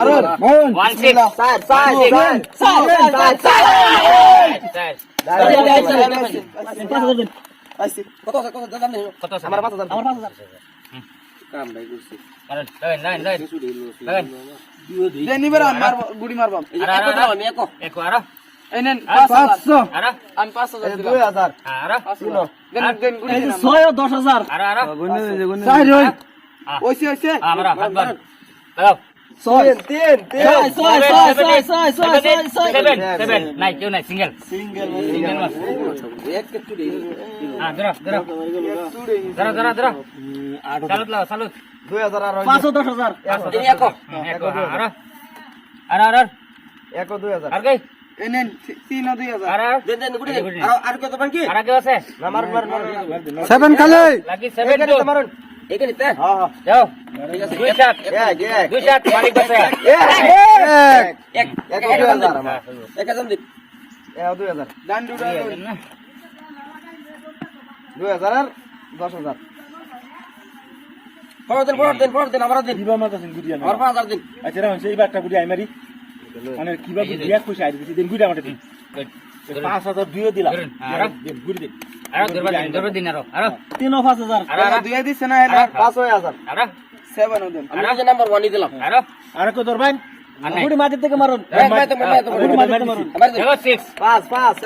আমার পাঁচ হাজার আমার পাঁচ হাজার কাম নাই করছি কারণ নাই নাই নাই দেনি বেরা মার গুড়ি Soy, ten, ten. Soy, soy, soy, soy, soy, soy, soy, soy. Seven, seven. Nai, kyu nai, single. Single, single mas. Ek kettu de. Ah, dara, dara. Dara, dara, dara. Salut lao, salut. 2000 আর 5000 10000 এক এক আর আর আর এক 2000 আর গাই এনেন 3 না 2000 আর আর দেন দেন গুড়ি আর আর কত বাকি আর আগে আছে না মার মার 7 খালি লাগি 7 মারুন ঠিক আছে দিন দিন দিন দিন আমার দিন। দিন গুড়িয়া আমার পাঁচ হাজার দিন। আচ্ছা হচ্ছে এইবার একটা গুড়িয়া আমি মারি। মানে কীভাবে বিয়া খুশি আইরি দিন গুড়িয়া আমার দিন। পাঁচ হাজার দুইও দিলাম। ঘুরে হ্যাঁ, হ্যাঁ। পাঁচ হাজার। পাঁচ ছয় হাজার। আরও। সেভেন দিন আমি পাঁচ পাঁচ পাঁচ।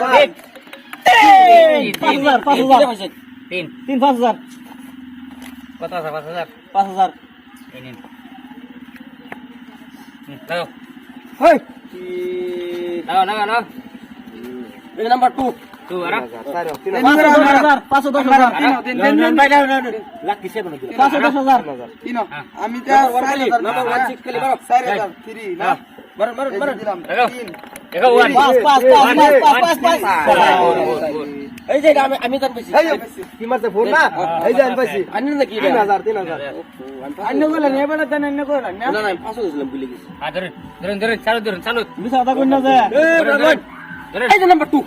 পাঁচ হাজার পাঁচ হাজার। তিন। তিন পাঁচ হাজার। কত হাজার পাঁচ হাজার? পাঁচ হাজার। না না নাম্বার টু আমি এই যে আমি আমি তো পাইছি কি মারতে ফোন চালু চালু মিছা কথা যায় এই যে নাম্বার টু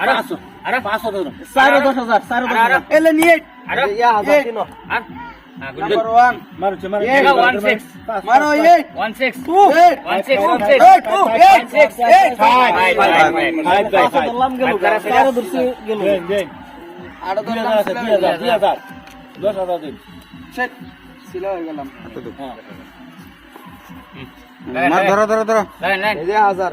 আরে আসো আরে পাঁচশো ধরো সাড়ে দশ হাজার সাড়ে দশ হাজার এলে নিয়ে আরে ইয়া হাজার কিনো আর নাম্বার ওয়ান মারো মারো ওয়ান সিক্স মারো eight one six two eight one six one six eight two eight six eight five five five five five five সাড়ে দশে গেল আরও দুই হাজার আছে দুই হাজার দুই হাজার দশ হাজার দিন সেট সিলা হয়ে গেলাম ধরো ধরো ধরো হাজার